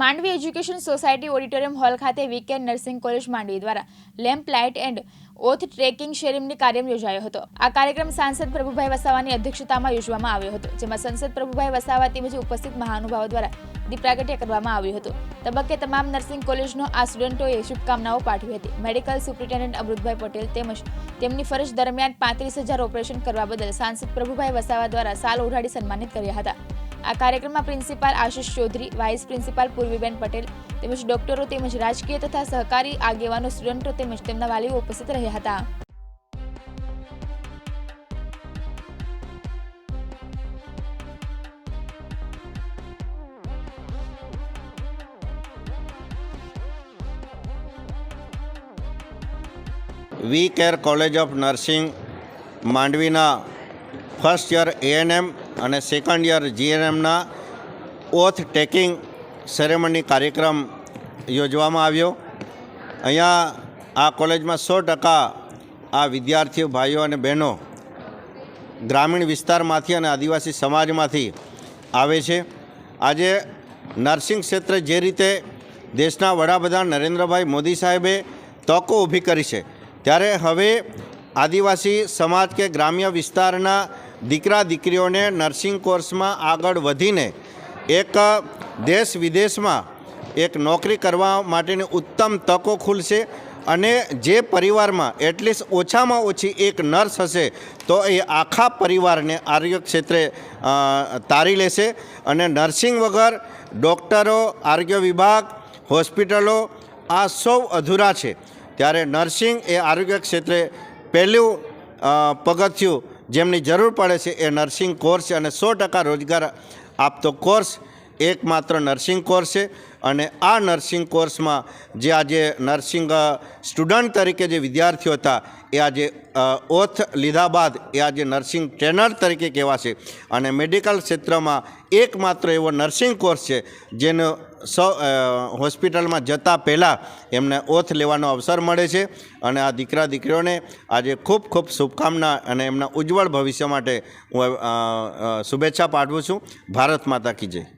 Mandvi education society auditorium hall ખાતે weekend nursing college Mandvi દ્વારા lamp light and oath taking શેરિંગની કાર્યક્રમ યોજાયો હતો. આ કાર્યક્રમ સાંસદ પ્રભુભાઈ વસાવાની અધ્યક્ષતામાં યોજવામાં આવ્યો હતો, જેમાં સંસદ પ્રભુભાઈ વસાવા તેમજ ઉપસ્થિત મહાનુભાવો દ્વારા દીપ્રાગટ્ય કરવામાં આવ્યું હતું. તબક્કે તમામ નર્સિંગ કોલેજનો આ સ્ટુડન્ટોએ શુભકામનાઓ પાઠવી હતી. મેડિકલ સુપ્રિન્ટેન્ડન્ટ અમૃતભાઈ પટેલ તેમજ તેમની ફરજ દરમિયાન પાંત્રીસ હજાર ઓપરેશન કરવા બદલ સાંસદ પ્રભુભાઈ વસાવા દ્વારા સાલ ઉઢાડી સન્માનિત કર્યા હતા. આ કાર્યક્રમમાં principal Ashish Chaudhary, vice principal Purviben Patel તેમજ ડોક્ટરો તેમજ રાજકીય તથા સહકારી આગેવાનો, સ્ટુડન્ટો તેમજ તેમના વાલીઓ ઉપસ્થિત રહ્યા હતા. We care college of nursing માંડવીના ફર્સ્ટ યર એએનએમ અને સેકન્ડ યર જીએનએમના ઓથ ટેકિંગ સેરેમની કાર્યક્રમ યોજવામાં આવ્યો. અહીંયા આ કોલેજમાં સો ટકા આ વિદ્યાર્થીઓ ભાઈઓ અને બહેનો ગ્રામીણ વિસ્તારમાંથી અને આદિવાસી સમાજમાંથી આવે છે. આજે નર્સિંગ ક્ષેત્રે જે રીતે દેશના વડાપ્રધાન નરેન્દ્રભાઈ મોદી સાહેબે તકો ઊભી કરી છે, ત્યારે હવે આદિવાસી સમાજ કે ગ્રામ્ય વિસ્તારના દીકરા દીકરીઓને નર્સિંગ કોર્સમાં આગળ વધીને એક દેશ વિદેશમાં એક નોકરી કરવા માટેની ઉત્તમ તકો ખુલશે અને જે પરિવારમાં એટલીસ્ટ ઓછામાં ઓછી એક નર્સ હશે તો એ આખા પરિવારને આરોગ્ય ક્ષેત્રે તારી લેશે અને નર્સિંગ વગર ડૉક્ટરો આરોગ્ય વિભાગ હોસ્પિટલો આ સૌ અધૂરા છે. ત્યારે નર્સિંગ એ આરોગ્ય ક્ષેત્રે પહેલું પગથિયું જેમની જરૂર પડે છે એ નર્સિંગ કોર્સ અને સો ટકા રોજગાર આપતો કોર્સ એકમાત્ર નર્સિંગ કોર્સ છે અને આ નર્સિંગ કોર્સમાં જે આજે નર્સિંગ સ્ટુડન્ટ તરીકે જે વિદ્યાર્થીઓ હતા, એ આજે ઓથ લીધા બાદ એ આજે નર્સિંગ ટ્રેનર તરીકે કહેવાશે. અને મેડિકલ ક્ષેત્રમાં એકમાત્ર એવો નર્સિંગ કોર્સ છે, જેનો સૌ હોસ્પિટલમાં જતાં પહેલાં એમને ઓથ લેવાનો અવસર મળે છે. અને આ દીકરા દીકરીઓને આજે ખૂબ ખૂબ શુભકામના અને એમના ઉજ્જવળ ભવિષ્ય માટે હું શુભેચ્છા પાઠવું છું. ભારત માતા કી જય.